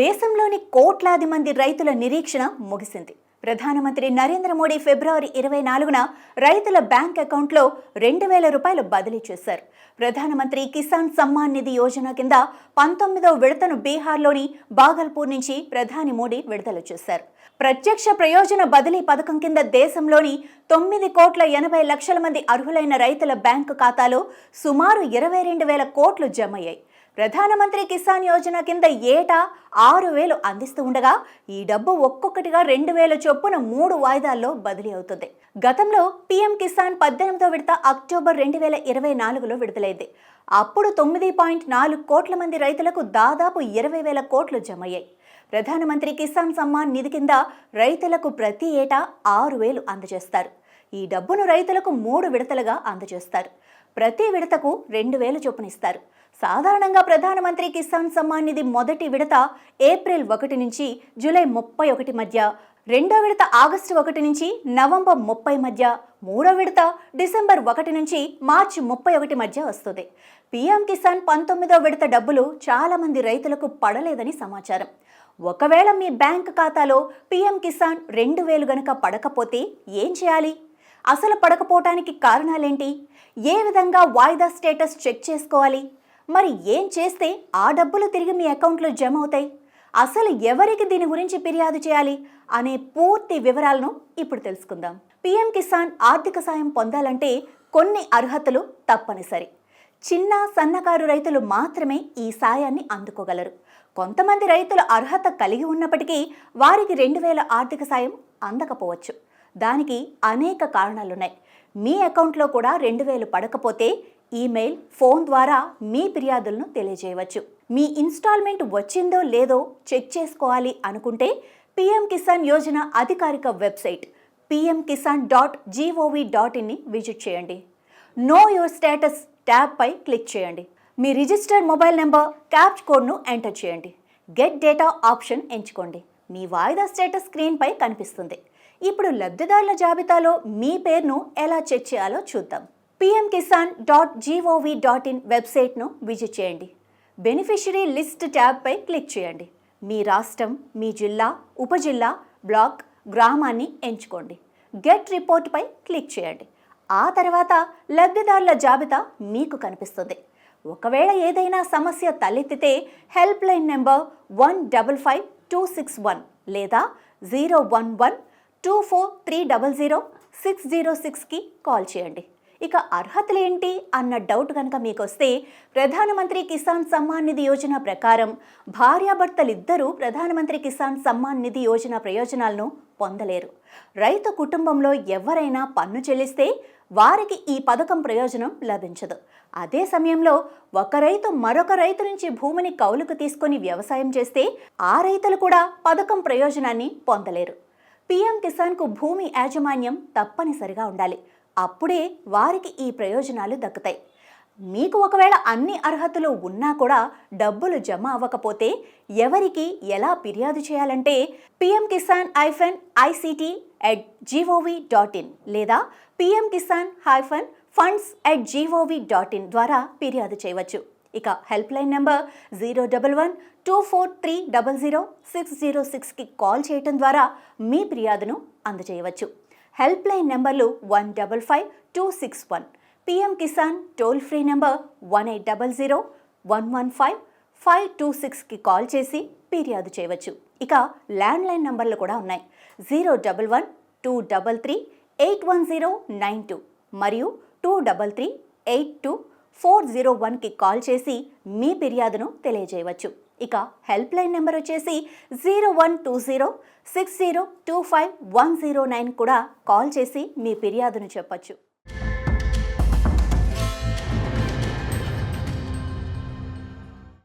దేశంలోని కోట్లాది మంది రైతుల నిరీక్షణ ముగిసింది. ప్రధానమంత్రి నరేంద్ర మోడీ ఫిబ్రవరి ఇరవై నాలుగున రైతుల బ్యాంక్ అకౌంట్లో రెండు వేల రూపాయలు బదిలీ చేశారు. ప్రధానమంత్రి కిసాన్ సమ్మాన్ నిధి యోజన కింద పంతొమ్మిదవ విడతను బీహార్లోని బాగల్పూర్ నుంచి ప్రధాని మోడీ విడుదల చేశారు. ప్రత్యక్ష ప్రయోజన బదిలీ పథకం కింద దేశంలోని తొమ్మిది కోట్ల ఎనభై లక్షల మంది అర్హులైన రైతుల బ్యాంకు ఖాతాలో సుమారు ఇరవై రెండు వేల కోట్లు జమయ్యాయి ప్రధానమంత్రి కిసాన్ యోజన కింద ఏటా ఆరు వేలు అందిస్తూ ఉండగా ఈ డబ్బు ఒక్కొక్కటిగా రెండు వేల చొప్పున మూడు వాయిదాల్లో బదిలీ అవుతుంది. గతంలో పీఎం కిసాన్ పద్దెనిమిదో విడత అక్టోబర్ రెండు వేల ఇరవై నాలుగులో విడుదలైంది. అప్పుడు తొమ్మిది పాయింట్ నాలుగు కోట్ల మంది రైతులకు దాదాపు ఇరవై వేల కోట్లు జమయ్యాయి. ప్రధానమంత్రి కిసాన్ సమ్మాన్ నిధి కింద రైతులకు ప్రతి ఏటా ఆరు వేలు అందజేస్తారు. ఈ డబ్బును రైతులకు మూడు విడతలుగా అందజేస్తారు. ప్రతి విడతకు రెండు వేలు చొప్పునిస్తారు. సాధారణంగా ప్రధానమంత్రి కిసాన్ సమ్మాన్ నిధి మొదటి విడత ఏప్రిల్ ఒకటి నుంచి జూలై ముప్పై ఒకటి మధ్య రెండో విడత ఆగస్టు ఒకటి నుంచి నవంబర్ ముప్పై మధ్య మూడో విడత డిసెంబర్ ఒకటి నుంచి మార్చి ముప్పై ఒకటి మధ్య వస్తుంది. పీఎం కిసాన్ పంతొమ్మిదో విడత డబ్బులు చాలామంది రైతులకు పడలేదని సమాచారం. ఒకవేళ మీ బ్యాంక్ ఖాతాలో పీఎం కిసాన్ రెండు వేలు గనక పడకపోతే ఏం చేయాలి? అసలు పడకపోవటానికి కారణాలేంటి? ఏ విధంగా వాయిదా స్టేటస్ చెక్ చేసుకోవాలి? మరి ఏం చేస్తే ఆ డబ్బులు తిరిగి మీ అకౌంట్లో జమ అవుతాయి? అసలు ఎవరికి దీని గురించి ఫిర్యాదు చేయాలి? అనే పూర్తి వివరాలను ఇప్పుడు తెలుసుకుందాం. పీఎం కిసాన్ ఆర్థిక సాయం పొందాలంటే కొన్ని అర్హతలు తప్పనిసరి. చిన్న సన్నకారు రైతులు మాత్రమే ఈ సాయాన్ని అందుకోగలరు. కొంతమంది రైతులు అర్హత కలిగి ఉన్నప్పటికీ వారికి రెండు వేల ఆర్థిక సాయం అందకపోవచ్చు. దానికి అనేక కారణాలున్నాయి. మీ అకౌంట్లో కూడా రెండు వేలు పడకపోతే ఈమెయిల్ ఫోన్ ద్వారా మీ ఫిర్యాదులను తెలియజేయవచ్చు. మీ ఇన్స్టాల్మెంట్ వచ్చిందో లేదో చెక్ చేసుకోవాలి అనుకుంటే పీఎం కిసాన్ యోజన అధికారిక website PM Kisan dot G O V dot ఇన్ని విజిట్ చేయండి. నో యువర్ స్టేటస్ ట్యాబ్పై క్లిక్ చేయండి. మీ రిజిస్టర్డ్ మొబైల్ నెంబర్ క్యాప్చ్ కోడ్ను ఎంటర్ చేయండి. గెట్ డేటా ఆప్షన్ ఎంచుకోండి. మీ వాయిదా స్టేటస్ స్క్రీన్పై కనిపిస్తుంది. ఇప్పుడు లబ్ధిదారుల జాబితాలో మీ పేరును ఎలా చెక్ చేయాలో చూద్దాం. PM Kisan dot G O V dot in వెబ్సైట్ను విజిట్ చేయండి. బెనిఫిషరీ లిస్ట్ ట్యాబ్పై క్లిక్ చేయండి. మీ రాష్ట్రం మీ జిల్లా ఉపజిల్లా బ్లాక్ గ్రామాన్ని ఎంచుకోండి. గెట్ రిపోర్ట్పై క్లిక్ చేయండి. ఆ తర్వాత లబ్ధిదారుల జాబితా మీకు కనిపిస్తుంది. ఒకవేళ ఏదైనా సమస్య తలెత్తితే help line number one double five two six one లేదా zero one one two four three double zero six zero సిక్స్కి కాల్ చేయండి. ఇక అర్హతలు ఏంటి అన్న డౌట్ కనుక మీకు వస్తే ప్రధానమంత్రి కిసాన్ సమ్మాన్ నిధి యోజన ప్రకారం భార్యాభర్తలిద్దరూ ప్రధానమంత్రి కిసాన్ సమ్మాన్ నిధి యోజన ప్రయోజనాలను పొందలేరు. రైతు కుటుంబంలో ఎవరైనా పన్ను చెల్లిస్తే వారికి ఈ పథకం ప్రయోజనం లభించదు. అదే సమయంలో ఒక రైతు మరొక రైతు నుంచి భూమిని కౌలుకు తీసుకొని వ్యవసాయం చేస్తే ఆ రైతులు కూడా పథకం ప్రయోజనాన్ని పొందలేరు. పీఎం కిసాన్కు భూమి యాజమాన్యం తప్పనిసరిగా ఉండాలి. అప్పుడే వారికి ఈ ప్రయోజనాలు దక్కుతాయి. మీకు ఒకవేళ అన్ని అర్హతలు ఉన్నా కూడా డబ్బులు జమ అవ్వకపోతే ఎవరికి ఎలా ఫిర్యాదు చేయాలంటే PM Kisan hyphen ICT at G O V dot in లేదా PM Kisan hyphen funds at G O V dot in ద్వారా ఫిర్యాదు చేయవచ్చు. ఇక help line number zero double one two four three double zero six zero సిక్స్కి call చేయటం ద్వారా మీ ఫిర్యాదును అందజేయవచ్చు. హెల్ప్ లైన్ నెంబర్లు one double five two six one. PM Kisan toll free number one eight double zero one one five five two సిక్స్కి call చేసి ఫిర్యాదు చేయవచ్చు. ఇక ల్యాండ్లైన్ నంబర్లు కూడా ఉన్నాయి. Zero double one two double three eight one zero nine two మరియు two double three eight two four zero వన్కి కాల్ చేసి మీ ఫిర్యాదును తెలియజేయవచ్చు. ఇక హెల్ప్ లైన్ నెంబర్ వచ్చేసి zero one two zero six zero two five one zero nine కూడా call చేసి మీ ఫిర్యాదును చెప్పచ్చు.